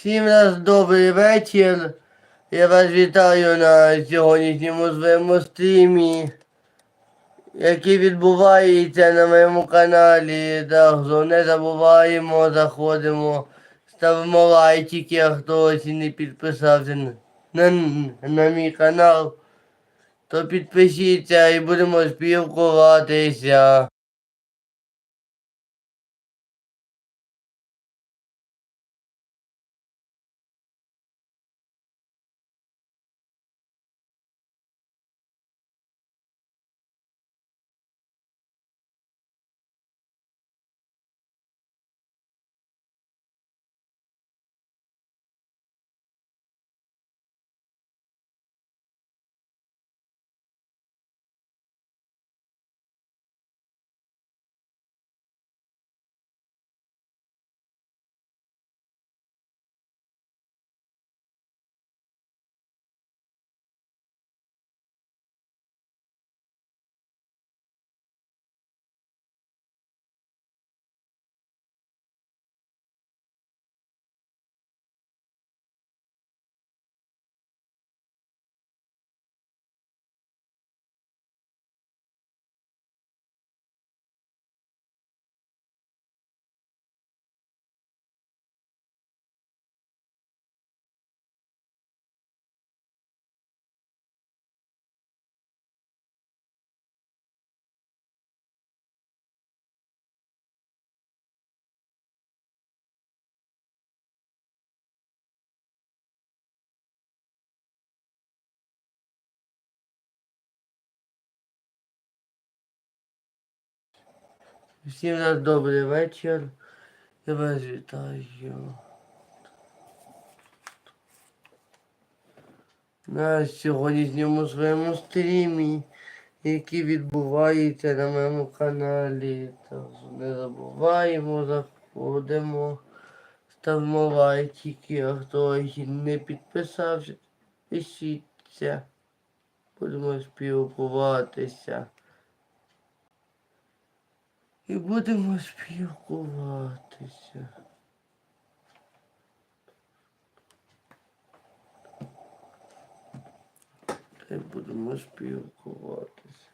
Всім раз добрий вечір. Я вас вітаю на сьогоднішньому своєму стрімі, який відбувається на моєму каналі. Так, що не забуваємо, заходимо, ставимо лайчики, а хто ще не підписався на, на мій канал, то підпишіться і будемо спілкуватися. Всім нас добрий вечір. Я вас вітаю. На сьогоднішньому своєму стрімі, який відбувається на моєму каналі. Що не забуваємо, заходимо, ставимо лайки, а хто не підписався, пишіться. Будемо спілкуватися. І будемо спілкуватися. Та й будемо спілкуватися.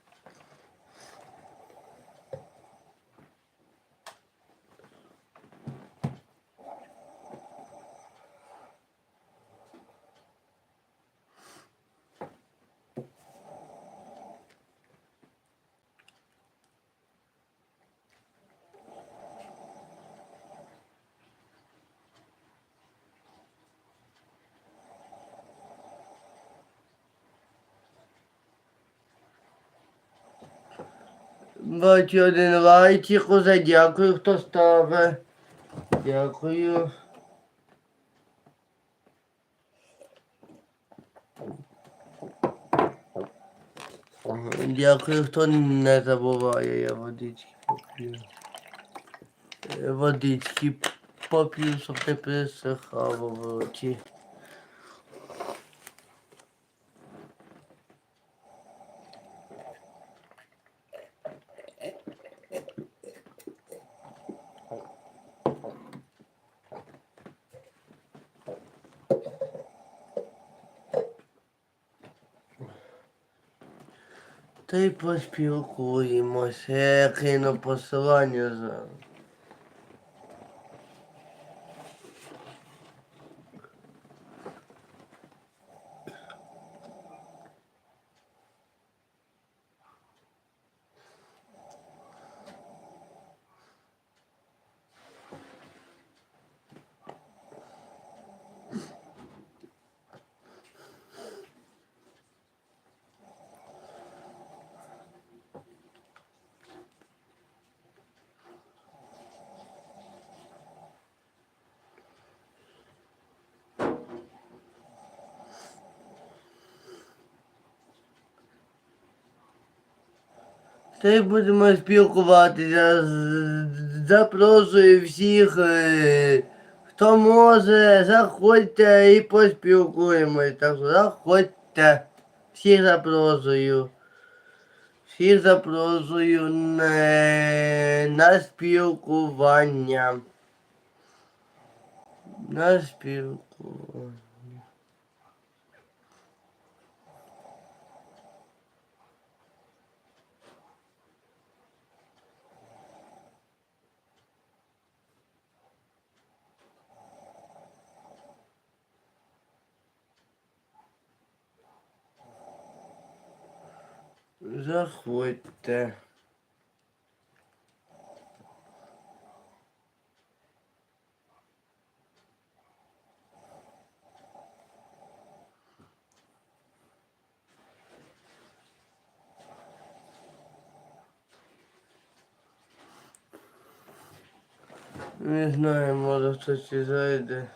Бачу один лайчик уже, дякую, хто ставить. Дякую. Дякую, хто не забуває, я водички поп'ю. Водички поп'ю, щоб не пересихало в роті. Та й поспілкуємося. Я кину посилання зараз. Та й будемо спілкуватися. Запрошую всіх, е, хто може, заходьте і поспілкуємось. Так що заходьте. Всіх запрошую. Всіх запрошую на, на спілкування. На спілкування. Заходьте. Не знаю, може хтось зайде.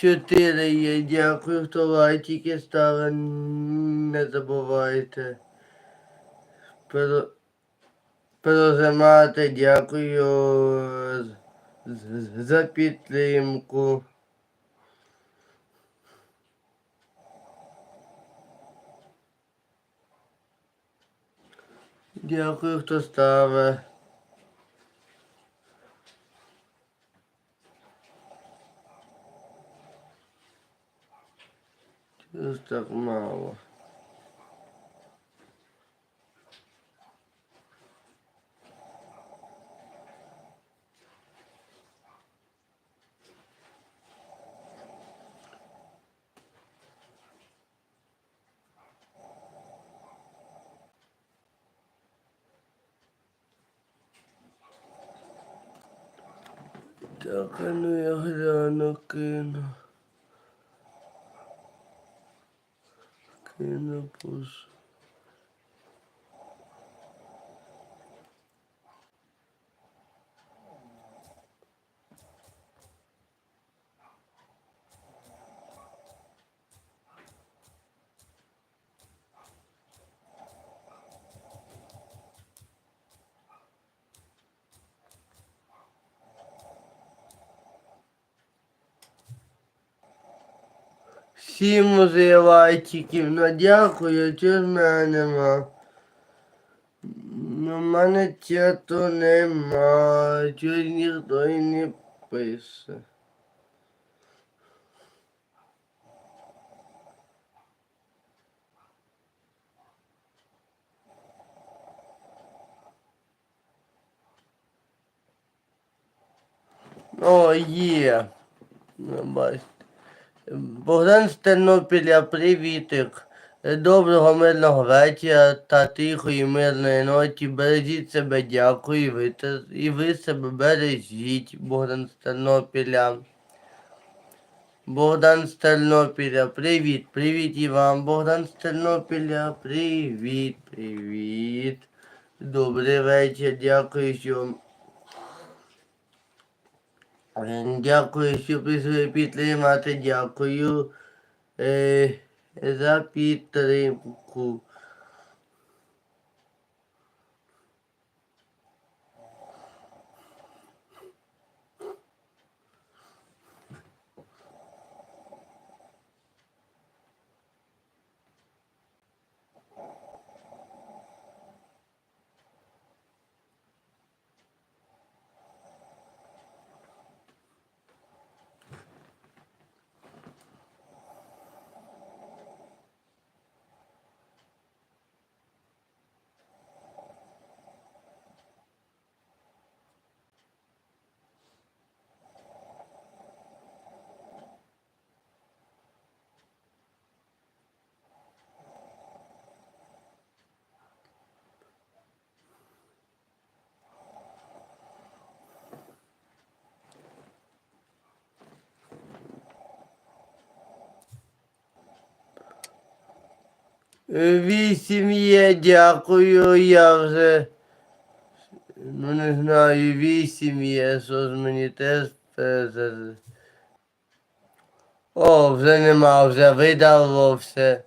Чотири є, дякую, хто лайчики ставив, не забувайте. Про- Прожимати, дякую за підтримку. Дякую, хто ставить. Так мало. Так, а ну я гляну, кину. Кину пуш. Сім уже лайчиків, ну дякую, чого ж мене нема. Ну, в мене чату нема, чого ніхто і не пише. О, є. Ну, бачите. Богдан з Тернопіля, привітик. Доброго мирного вечора та тихої мирної ночі. Бережіть себе, дякую. І ви, і ви себе бережіть, Богдан з Тернопіля. Богдан з Тернопіля, привіт, привіт і вам. Богдан з Тернопіля, привіт, привіт. Добрий вечір, дякую, що Дякую, що прийшли підтримати. Дякую е, за підтримку. Вісім є, дякую, я вже. Ну не знаю, вісім є, що ж мені теж. О, вже нема, вже видало все.